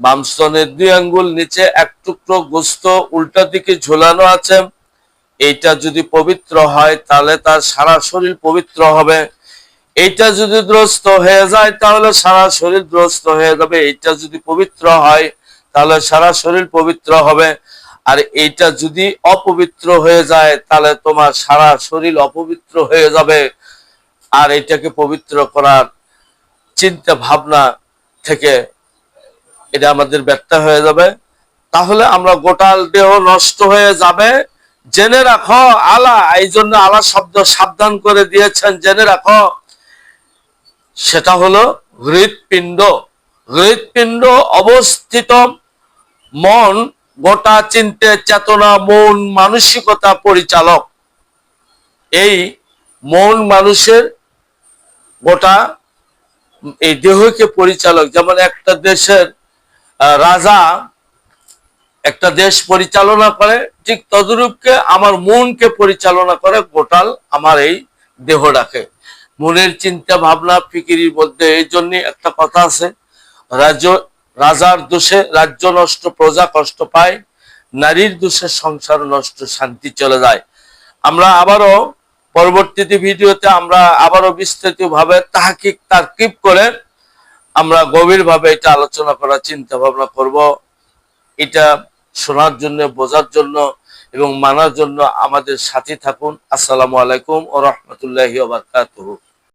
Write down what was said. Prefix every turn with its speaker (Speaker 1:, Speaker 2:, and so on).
Speaker 1: বামস্তনের দুই আঙ্গুল নিচে এক টুকরো গোস্ত উল্টা দিকে ঝোলানো আছে। এইটা যদি পবিত্র হয়, তাহলে তার সারা শরীর পবিত্র হবে। এইটা যদি দ্রস্ত হয়ে যায়, তাহলে সারা শরীর দ্রস্ত হয়ে যাবে। এইটা যদি পবিত্র হয়, তাহলে সারা শরীর পবিত্র হবে। আর এইটা যদি অপবিত্র হয়ে যায়, তাহলে তোমার সারা শরীর অপবিত্র হয়ে যাবে। আর এটাকে পবিত্র করার চিন্তা ভাবনা থেকে এটা আমাদের ব্যর্থ হয়ে যাবে। তাহলে আমরা গোটাল দেহ নষ্ট হয়ে যাবে। জেনে রাখো আলা এই জন্য আলা শব্দ সাবধান করে দিয়েছেন, জেনে রাখো। সেটা হলো হৃৎপিণ্ড। হৃৎপিণ্ড অবস্থিত মন, গোটা চিন্তে, চেতনা, মন, মানসিকতা পরিচালক। এই মন মানুষের গোটা এই দেহকে পরিচালক। যেমন একটা দেশের রাজা একটা দেশ পরিচালনা করে, ঠিক তদরূপকে আমার মনকে পরিচালনা করে, গোটাল আমার এই দেহ দেহটাকে। মনের চিন্তা, ভাবনা, ফিকিরির মধ্যে এই জন্য একটা কথা আছে, রাজ্য, রাজার দোষে রাজ্য নষ্ট, প্রজা কষ্ট পায়, নারীর দোষে সংসার নষ্ট, শান্তি চলে যায়। আমরা আবারও পরবর্তীতে ভিডিওতে আমরা আবারও বিস্তারিত ভাবে তাহাকিক, তারকিব করে আমরা গভীর ভাবে এটা আলোচনা করার চিন্তা ভাবনা করব। এটা শোনার জন্য, বোঝার জন্য এবং মানার জন্য আমাদের সাথে থাকুন। আসসালামু আলাইকুম ও রহমতুল্লাহি